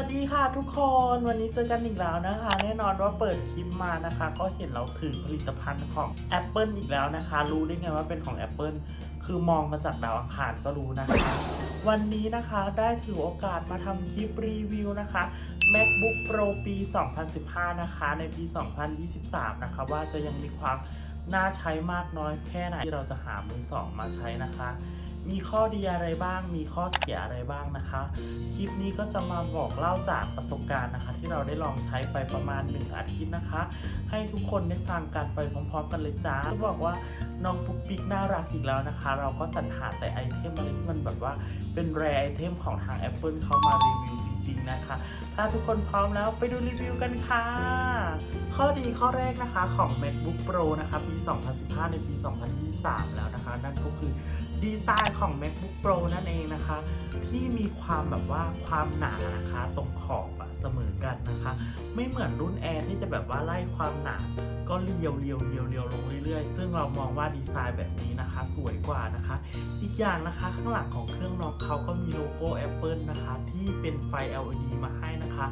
ัสดีค่ะทุกคนวันนี้เจอกันอีกแล้วนะคะ แน่นอนว่าเปิดคลิปมานะคะ ก็เห็นเราถือผลิตภัณฑ์ของ Apple อีกแล้วนะคะ รู้ได้ไงว่าเป็นของ Apple คือมองมาจากดาวอังคารก็รู้นะคะ วันนี้นะคะได้ถือโอกาสมาทำคลิปรีวิวนะคะ MacBook Pro ปี 2015 นะคะ ในปี 2023 นะคะ ว่าจะยังมีความน่าใช้มากน้อยแค่ไหนที่เราจะหามือสองมาใช้นะคะ มีข้อดีอะไรบ้าง มีข้อเสียอะไรบ้างนะคะ คลิปนี้ก็จะมาบอกเล่าจากประสบการณ์นะคะ ที่เราได้ลองใช้ไปประมาณ 1 อาทิตย์นะคะ ให้ทุกคนได้ฟังกันไปพร้อม ๆ กันเลยจ้าจะบอกว่าน้องปุ๊กปิ๊กน่ารักอีกแล้วนะคะ เราก็สรรหาแต่ไอเทมอะไรที่มันแบบว่าเป็นแรไอเทมของทาง Apple เขามารีวิวจริง ๆ นะคะ ถ้าทุกคนพร้อมแล้วไปดูรีวิวกันค่ะ ข้อดีข้อแรกนะคะของ MacBook Pro นะคะปี 2015 ในปี 2023 แล้วนะคะ นั่นก็คือดีไซน์ของ MacBook Pro นั่นเองนะคะ ที่มีความแบบว่าความหนานะคะ ตรงขอบอะเสมอกันนะคะ ไม่เหมือนรุ่น Air ที่จะแบบว่าไล่ความหนา ก็เรียวเรียวเรียวเรียวลงเรื่อยๆ ซึ่งเรามองว่าดีไซน์แบบนี้นะคะ สวยกว่านะคะ อีกอย่างนะคะข้างหลังของเครื่องน้องเขาก็มีโลโก้ Apple นะคะ ที่เป็นไฟ LED มาให้นะคะ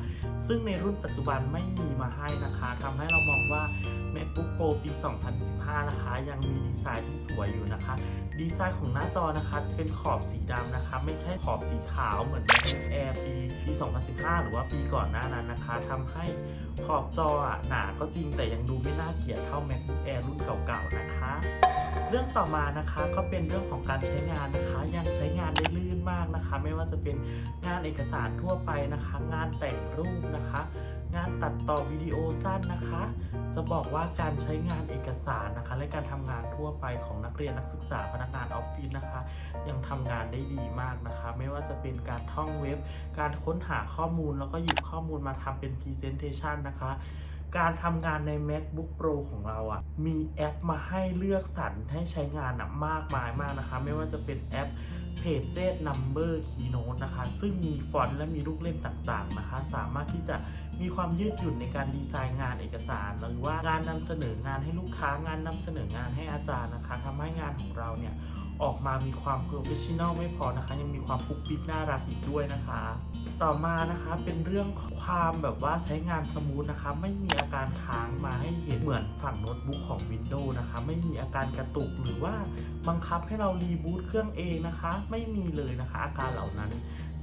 ซึ่งในรุ่นปัจจุบันไม่มีมาให้นะคะทำให้เรามองว่า MacBook Pro ปี 2015 นะคะ ยังมีดีไซน์ที่สวยอยู่นะคะ ดีไซน์ของหน้าจอนะคะจะเป็นขอบสีดำนะคะ ไม่ใช่ขอบสีขาวเหมือน MacBook Air ปีปี 2015 หรือว่าปีก่อนหน้านั้นนะคะทำให้ขอบจออะหนาก็จริงแต่ยังดูไม่น่าเกลียดเท่า MacBook Air รุ่นเก่าๆนะคะ เรื่องต่อมานะคะก็เป็นเรื่องของการใช้งานนะคะ ยังใช้งานได้ลื่นมากนะคะ ไม่ว่าจะเป็นงานเอกสารทั่วไปนะคะ งานแต่งรูปนะคะ งานตัดต่อวิดีโอสั้นนะคะ จะบอกว่าการใช้งานเอกสารนะคะ และการทำงานทั่วไปของนักเรียนนักศึกษาพนักงานออฟฟิศนะคะ ยังทำงานได้ดีมากนะคะ ไม่ว่าจะเป็นการท่องเว็บ การค้นหาข้อมูลแล้วก็หยิบข้อมูลมาทำเป็นพรีเซนเทชันนะคะ การทำงานใน MacBook Pro ของเราอะ่ะมีแอปมาให้เลือกสรรให้ใช้งานอะมากมายมากนะคะ ไม่ว่าจะเป็นแอป Pages Number Keynote นะคะ ซึ่งมีฟอนต์และมีลูกเล่นต่างๆนะคะ สามารถที่จะมีความยืดหยุ่นในการดีไซน์งานเอกสาร หรือว่างานนำเสนองานให้ลูกค้างานนำเสนองานให้อาจารย์นะคะทำให้งานของเราเนี่ย ออกมามีความ professional ไม่พอนะคะ ยังมีความปุ๊กปิ๊กน่ารักอีกด้วยนะคะ ต่อมานะคะเป็นเรื่องความแบบว่าใช้งานสมูทนะคะ ไม่มีอาการค้างมาให้เห็นเหมือนฝั่งโน้ตบุ๊กของ Windows นะคะ ไม่มีอาการกระตุกหรือว่าบังคับให้เรารีบูตเครื่องเองนะคะ ไม่มีเลยนะคะ อาการเหล่านั้น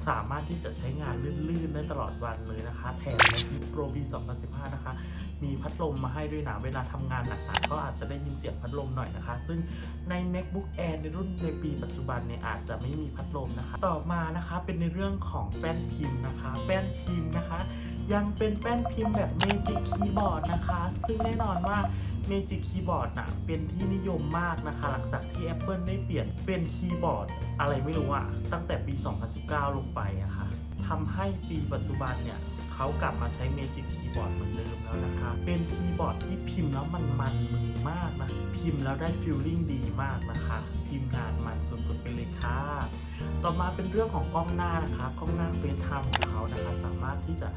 สามารถที่จะใช้งานลื่นๆได้ตลอดวันเลยนะคะ แถม MacBook Pro ปี2015 นะคะ มีพัดลมมาให้ด้วยนะ เวลาทำงานหนักๆก็อาจจะได้ยินเสียงพัดลมหน่อยนะคะ ซึ่งใน MacBook Air ในรุ่นในปีปัจจุบันเนี่ยอาจจะไม่มีพัดลมนะคะ ต่อมานะคะเป็นในเรื่องของแป้นพิมพ์นะคะ แป้นพิมพ์นะคะ ยังเป็นแป้นพิมพ์แบบ Magic Keyboard นะคะ ซึ่งแน่นอนว่า Magic Keyboard น่ะเป็นที่นิยมมากนะคะ หลังจากที่ Apple ได้เปลี่ยนเป็นคีย์บอร์ดอะไรไม่รู้อะตั้งแต่ปี 2019 ลงไปอะค่ะทำให้ปีปัจจุบันเนี่ยเขากลับมาใช้ Magic Keyboard เหมือนเดิมแล้วนะคะ เป็นคีย์บอร์ดที่พิมพ์แล้วมันมันมือมากนะ พิมพ์แล้วได้ฟีลลิ่งดีมากนะคะพิมพ์งานมันสุดๆไปเลยค่ะ ต่อมาเป็นเรื่องของกล้องหน้านะคะ กล้องหน้าเฟซไทม์ของเขานะคะ สามารถที่จะ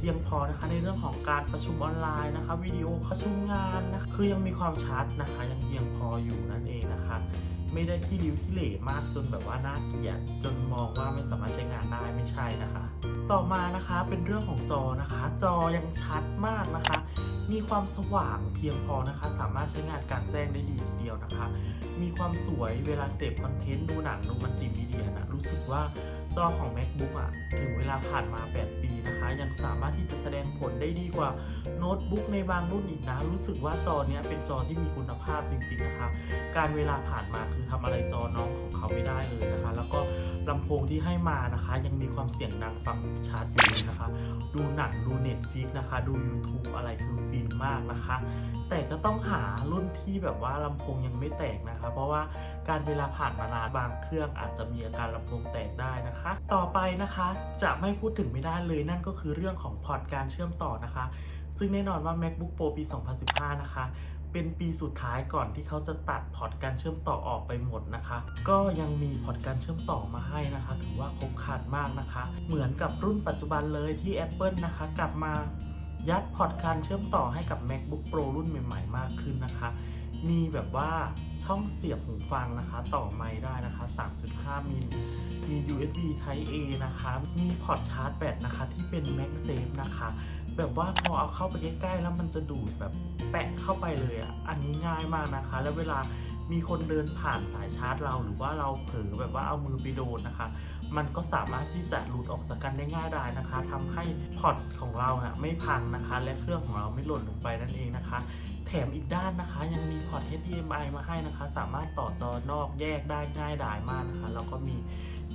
พียงพอนะคะในเรื่องของการประชุมออนไลน์นะคะวิดีโอประชุมงานนะคะคือยังมีความชัดนะคะยังเพียงพออยู่นั่นเองนะคะ ไม่ได้ที่ริ้วที่เหล่มากจนแบบว่าน่าเกลียดจนมองว่าไม่สามารถใช้งานได้ไม่ใช่นะคะ ต่อมานะคะเป็นเรื่องของจอนะคะ จอยังชัดมากนะคะ มีความสว่างเพียงพอนะคะ สามารถใช้งานกางแจ้งได้ดีทีเดียวนะคะ มีความสวยเวลาเสพคอนเทนต์ดูหนังดูมัลติมีเดียนะรู้สึกว่า จอของ MacBook อะถึงเวลาผ่านมา 8 ปีนะคะ ยังสามารถที่จะแสดงผลได้ดีกว่าโน้ตบุ๊กในบางรุ่นอีกนะ รู้สึกว่าจอเนี้ยเป็นจอที่มีคุณภาพจริงๆนะคะ การเวลาผ่านมาคือทำอะไรจอน้องของเขาไม่ได้เลยนะคะ แล้วก็ลำโพงที่ให้มานะคะ ยังมีความเสียงดังฟังชัดอยู่เลยนะคะ ดูหนังดูเน็ตฟิกนะคะ ดู YouTube อะไรคือฟินมากนะคะ แต่ก็ต้องหารุ่นที่แบบว่าลำโพงยังไม่แตกนะคะ เพราะว่าการเวลาผ่านมานานบางเครื่องอาจจะมีอาการลำโพงแตกได้นะคะนะคะ ต่อไปนะคะจะไม่พูดถึงไม่ได้เลยนั่นก็คือเรื่องของพอร์ตการเชื่อมต่อนะคะ ซึ่งแน่นอนว่า MacBook Pro ปี 2015 นะคะเป็นปีสุดท้ายก่อนที่เขาจะตัดพอร์ตการเชื่อมต่อออกไปหมดนะคะ ก็ยังมีพอร์ตการเชื่อมต่อมาให้นะคะ ถือว่าครบครันมากนะคะ เหมือนกับรุ่นปัจจุบันเลยที่ Apple นะคะ กลับมายัดพอร์ตการเชื่อมต่อให้กับ MacBook Pro รุ่นใหม่ ๆ มากขึ้นนะคะ มีแบบว่าช่องเสียบหูฟังนะคะ ต่อไมค์ได้นะคะ 3.5 มิล มี USB Type A นะคะ มีพอร์ตชาร์จแบตนะคะ ที่เป็น MagSafe นะคะ แบบว่าพอเอาเข้าไปใกล้ๆ แล้วมันจะดูดแบบแปะเข้าไปเลยอะ อันนี้ง่ายมากนะคะ แล้วเวลามีคนเดินผ่านสายชาร์จเราหรือว่าเราเผลอแบบว่าเอามือไปโดนนะคะ มันก็สามารถที่จะหลุดออกจากกันได้ง่ายได้นะคะทำให้พอร์ตของเราเนะ่ะไม่พังนะคะ และเครื่องของเราไม่หล่นลงไปนั่นเองนะคะ แถมอีกด้านนะคะ ยังมีพอร์ต HDMI มาให้นะคะ สามารถต่อจอนอกแยกได้ง่ายดายมากนะคะ แล้วก็มี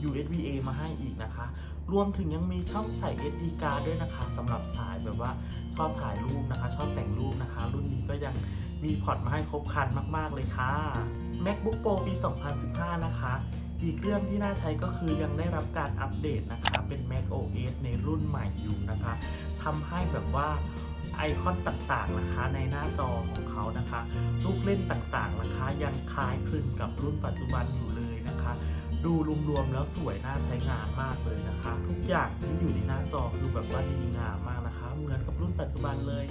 USB A มาให้อีกนะคะ รวมถึงยังมีช่องใส่ SD card ด้วยนะคะสำหรับสายแบบว่าชอบถ่ายรูปนะคะ ชอบแต่งรูปนะคะ รุ่นนี้ก็ยังมีพอร์ตมาให้ครบครันมาก ๆ เลยค่ะ MacBook Pro ปี 2015 นะคะ อีกเรื่องที่น่าใช้ก็คือยังได้รับการอัปเดตนะคะ เป็น Mac OS ในรุ่นใหม่อยู่นะคะทำให้แบบว่า ไอคอนต่างๆนะคะในหน้าจอของเขานะคะ ลูกเล่นต่างๆนะคะ ยังคล้ายคลึงกับรุ่นปัจจุบันอยู่เลยนะคะ ดูรวมๆแล้วสวยน่าใช้งานมากเลยนะคะ ทุกอย่างที่อยู่ในหน้าจอคือแบบว่าดีงามมากนะคะ เหมือนกับรุ่นปัจจุบันเลย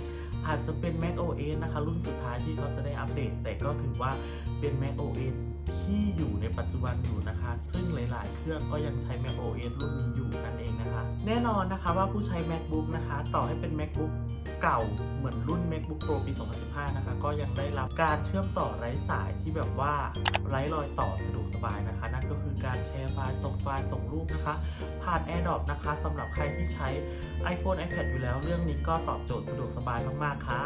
อาจจะเป็น Mac OS นะคะ รุ่นสุดท้ายที่เขาจะได้อัปเดต แต่ก็ถือว่าเป็น Mac OS ที่อยู่ในปัจจุบันอยู่นะคะ ซึ่งหลาย ๆ เครื่องก็ยังใช้ Mac OS รุ่นนี้อยู่นั่นเองนะคะ แน่นอนนะคะว่าผู้ใช้ MacBook นะคะ ต่อให้เป็น MacBook เก่าเหมือนรุ่น MacBook Pro ปี 2015 นะคะ ก็ยังได้รับการเชื่อมต่อไร้สายที่แบบว่าไร้รอยต่อสะดวกสบายนะคะ นั่นก็คือการแชร์ไฟล์ส่งไฟล์ส่งรูปนะคะ ผ่าน AirDrop นะคะสำหรับใครที่ใช้ iPhone iPad อยู่แล้วเรื่องนี้ก็ตอบโจทย์สะดวกสบายมากๆค่ะ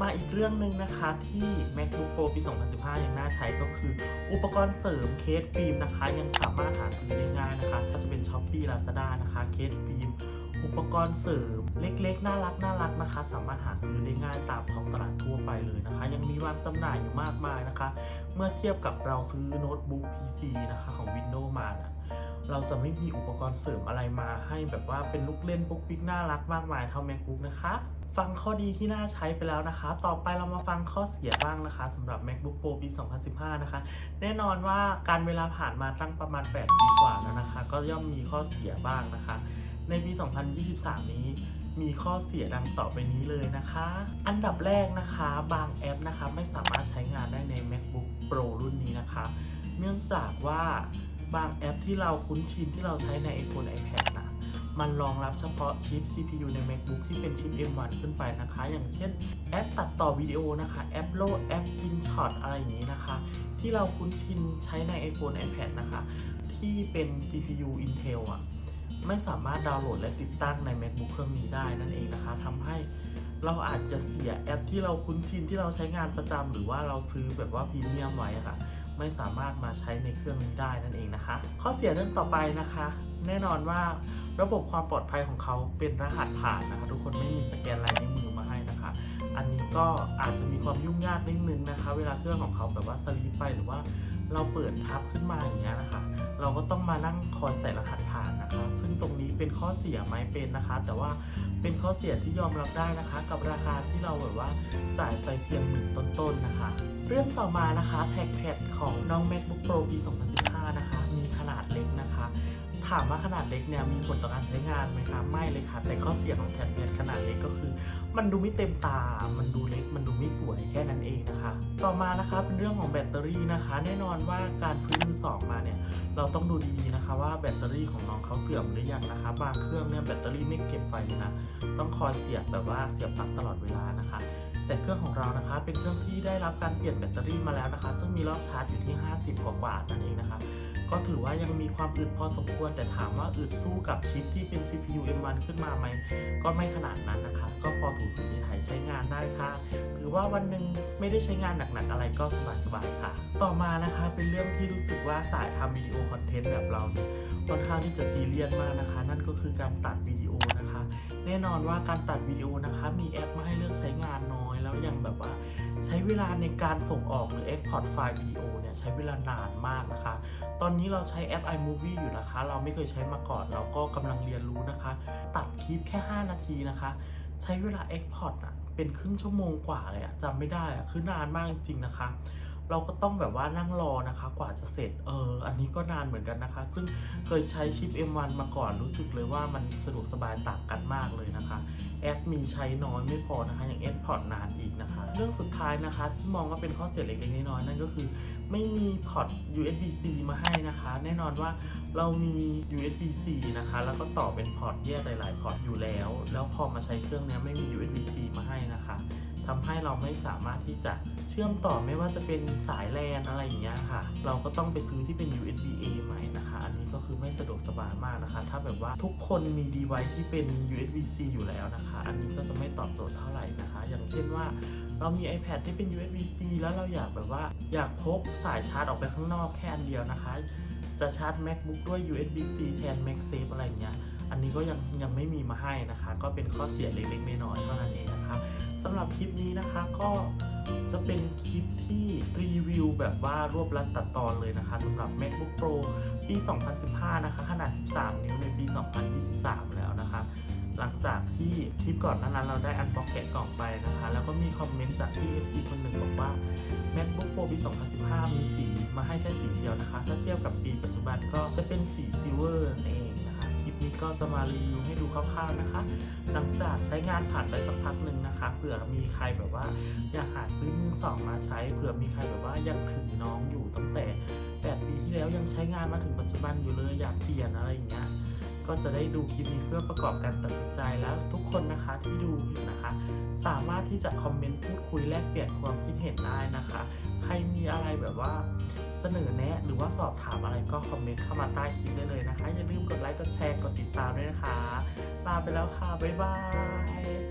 มาอีกเรื่องหนึ่งนะคะที่ MacBook Pro ปี 2015 ยังน่าใช้ก็คืออุปกรณ์เสริมเคสฟิล์มนะคะ ยังสามารถหาซื้อได้ง่ายนะคะ ก็จะเป็น Shopee Lazada นะคะเคสฟิล์มอุปกรณ์เสริมเล็กๆ น่ารักน่ารักนะคะ สามารถหาซื้อได้ง่ายตามท้องตลาดทั่วไปเลยนะคะ ยังมีวางจำหน่ายอยู่มากมายนะคะ เมื่อเทียบกับเราซื้อโน้ตบุ๊ก PC นะคะของ Windows มานะเราจะไม่มีอุปกรณ์เสริมอะไรมาให้แบบว่าเป็นลูกเล่นปุ๊กปิ๊กน่ารักมากมายเท่า MacBook นะคะ ฟังข้อดีที่น่าใช้ไปแล้วนะคะ ต่อไปเรามาฟังข้อเสียบ้างนะคะสำหรับ MacBook Pro ปี 2015 นะคะ แน่นอนว่าการเวลาผ่านมาตั้งประมาณ 8 ปีกว่าแล้วนะคะ ก็ย่อมมีข้อเสียบ้างนะคะ ในปี 2023 นี้มีข้อเสียดังต่อไปนี้เลยนะคะ อันดับแรกนะคะ บางแอปนะคะไม่สามารถใช้งานได้ใน MacBook Pro รุ่นนี้นะคะ เนื่องจากว่าบางแอปที่เราคุ้นชินที่เราใช้ใน iPhone iPad นะ มันรองรับเฉพาะชิป CPU ใน MacBook ที่เป็นชิป M1 ขึ้นไปนะคะ อย่างเช่นแอปตัดต่อวิดีโอนะคะ แอปโลแอป InShot อะไรอย่างนี้นะคะ ที่เราคุ้นชินใช้ใน iPhone iPad นะคะ ที่เป็น CPU Intel อะไม่สามารถดาวน์โหลดและติดตั้งใน MacBook เครื่องนี้ได้นั่นเองนะคะทำให้เราอาจจะเสียแอปที่เราคุ้นชินที่เราใช้งานประจำหรือว่าเราซื้อแบบว่าพรีเมียมไว้ค่ะ ไม่สามารถมาใช้ในเครื่องนี้ได้นั่นเองนะคะ ข้อเสียเรื่องต่อไปนะคะ แน่นอนว่าระบบความปลอดภัยของเขาเป็นรหัสผ่านนะคะ ทุกคนไม่มีสแกนลายนิ้วมือมาให้นะคะ อันนี้ก็อาจจะมีความยุ่งยากนิดนึงนะคะ เวลาเครื่องของเขาแบบว่าสลีปไปหรือว่า เราเปิดทับขึ้นมาอย่างเงี้ยนะคะ เราก็ต้องมานั่งคอยใส่รหัสผ่านนะคะ ซึ่งตรงนี้เป็นข้อเสียไหมเป็นนะคะ แต่ว่าเป็นข้อเสียที่ยอมรับได้นะคะ กับราคาที่เราแบบว่าจ่ายไปเพียงหมื่นต้นๆนะคะ เรื่องต่อมานะคะแท็กแพดของน้อง MacBook Pro ปี 2015 นะคะ มีขนาดเล็กนะคะ ถามว่าขนาดเล็กเนี่ยมีผลต่อการใช้งานไหมคะไม่เลยค่ะแต่ข้อเสียของแท็บเล็ตขนาดเล็กก็คือ มันดูไม่เต็มตา มันดูเล็กมันดูไม่สวยแค่นั้นเองนะคะ ต่อมานะคะเป็นเรื่องของแบตเตอรี่นะคะ แน่นอนว่าการซื้อมือสองมาเนี่ยเราต้องดูดีๆนะคะว่าแบตเตอรี่ของน้องเขาเสื่อมหรือยังนะคะบางเครื่องเนี่ยแบตเตอรี่ไม่เก็บไฟเลยนะต้องคอยเสียบแบบว่าเสียบปลั๊กตลอดเวลานะคะแต่เครื่องของเรานะคะเป็นเครื่องที่ได้รับการเปลี่ยนแบตเตอรี่มาแล้วนะคะ ซึ่งมีรอบชาร์จอยู่ที่ 50 กว่าๆนั่นเองนะคะ ก็ถือว่ายังมีความอึดพอสมควร แต่ถามว่าอึดสู้กับชิปที่เป็น CPU M1 ขึ้นมาไหมก็ไม่ขนาดนั้นนะคะ ก็พอถูกถูกถ่ายใช้งานได้ค่ะหรือว่าวันหนึ่งไม่ได้ใช้งานหนักๆอะไรก็สบายๆค่ะ ต่อมานะคะเป็นเรื่องที่รู้สึกว่าสายทำวิดีโอคอนเทนต์แบบเราเนี่ยค่อนข้างที่จะซีเรียสมากนะคะ นั่นก็คือการตัดวิดีโอนะคะ แน่นอนว่าการตัดวิดีโอนะคะ มีแอปมาให้เลือกใช้งาน เวลาในการส่งออกหรือ Export ไฟล์วิดีโอเนี่ยใช้เวลานานมากนะคะ ตอนนี้เราใช้แอป iMovie อยู่นะคะ เราไม่เคยใช้มาก่อน เราก็กำลังเรียนรู้นะคะ ตัดคลิปแค่ 5 นาทีนะคะ ใช้เวลา Export อะเป็นครึ่งชั่วโมงกว่าเลยอะจำไม่ได้อะคือนานมากจริงๆนะคะ เราก็ต้องแบบว่านั่งรอนะคะ กว่าจะเสร็จเอออันนี้ก็นานเหมือนกันนะคะ ซึ่งเคยใช้ชิป M1 มาก่อนรู้สึกเลยว่ามันสะดวกสบายต่างกันมากเลยนะคะ แอปมีใช้น้อยไม่พอนะคะยังเอ็นพอร์ตนานอีกนะคะ เรื่องสุดท้ายนะคะ ที่มองว่าเป็นข้อเสียเล็กๆน้อยๆนั่นก็คือ ไม่มีพอร์ต USB-C มาให้นะคะ แน่นอนว่าเรามี USB-C นะคะ แล้วก็ต่อเป็นพอร์ตแยกหลายๆพอร์ตอยู่แล้ว แล้วพอมาใช้เครื่องนี้ไม่มี USB-C มาให้นะคะ ทำให้เราไม่สามารถที่จะเชื่อมต่อไม่ว่าจะเป็นสายแลนอะไรอย่างเงี้ยค่ะ เราก็ต้องไปซื้อที่เป็น USB-A ใหม่นะคะ อันนี้ก็คือไม่สะดวกสบายมากนะคะ ถ้าแบบว่าทุกคนมี device ที่เป็น USB-C อยู่แล้วนะคะ อันนี้ก็จะไม่ตอบโจทย์เท่าไหร่นะคะ อย่างเช่นว่าเรามี iPad ที่เป็น USB-C แล้วเราอยากแบบว่าอยากพกสายชาร์จออกไปข้างนอกแค่อันเดียวนะคะ จะชาร์จ MacBook ด้วย USB-C แทน MagSafe อะไรอย่างเงี้ย อันนี้ก็ยังยังไม่มีมาให้นะคะ ก็เป็นข้อเสียเล็กๆน้อยๆเท่านั้นเองนะคะสำหรับคลิปนี้นะคะก็จะเป็นคลิปที่รีวิวแบบว่ารวบรัดตัดตอนเลยนะคะสำหรับ MacBook Pro ปี 2015 นะคะ ขนาด 13 นิ้วในปี 2023 แล้วนะคะ หลังจากที่คลิปก่อนนั้นเราได้อันบ็อกแกะกล่องไปนะคะ แล้วก็มีคอมเมนต์จากพี่ FC คนหนึ่งบอกว่า MacBook Pro ปี 2015 มีสีมาให้แค่สีเดียวนะคะ ถ้าเทียบกับปีปัจจุบันก็จะเป็นสีซิลเวอร์นั่นเอง นี้ก็จะมารีวิวให้ดูคร่าวๆนะคะ หลังจากใช้งานผ่านไปสักพักหนึ่งนะคะ เผื่อมีใครแบบว่าอยากหาซื้อมือสองมาใช้ เผื่อมีใครแบบว่ายังถือน้องอยู่ตั้งแต่ 8 ปีที่แล้วยังใช้งานมาถึงปัจจุบันอยู่เลยอยากเปลี่ยนอะไรอย่างเงี้ย ก็จะได้ดูคลิปนี้เพื่อประกอบการตัดสินใจแล้วทุกคนนะคะที่ดูอยู่นะคะ สามารถที่จะคอมเมนต์พูดคุยแลกเปลี่ยนความคิดเห็นได้นะคะ ใครมีอะไรแบบว่า เสนอแนะ หรือว่าสอบถามอะไรก็คอมเมนต์เข้ามาใต้คลิปได้เลยนะคะ อย่าลืมกดไลค์กดแชร์กดติดตามด้วยนะคะลาไปแล้วค่ะ บ๊ายบาย